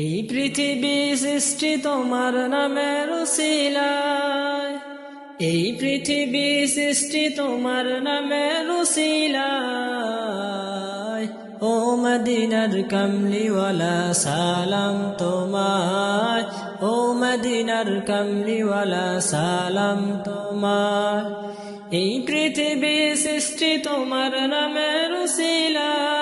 এই পৃথিবী সৃষ্টি তোমার নামের উসিলায়। এই পৃথিবী সৃষ্টি তোমার নামের উসিলায়। ও মদিনার কমলিওয়ালা, সালাম তোমার ও মদিনার কমলিওয়ালা, সালাম তোমার এই পৃথিবী সৃষ্টি তোমার নামের উসিলায়।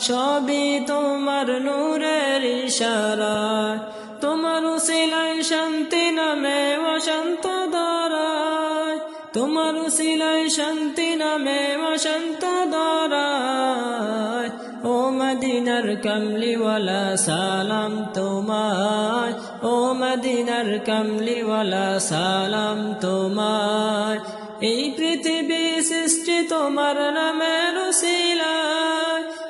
সবই তোমার নূরের ইশারায়। তোমার উসিলাই শান্তি নামে বসন্ত দরায় তোমার উসিলাই শান্তি নামে বসন্ত দরায় ও মদিনার কমলিওয়ালা, সালাম তোমায়। ও মদিনার কমলিওয়ালা, সালাম তোমায়। এই পৃথিবী সৃষ্টি তোমার নামের উসিলায়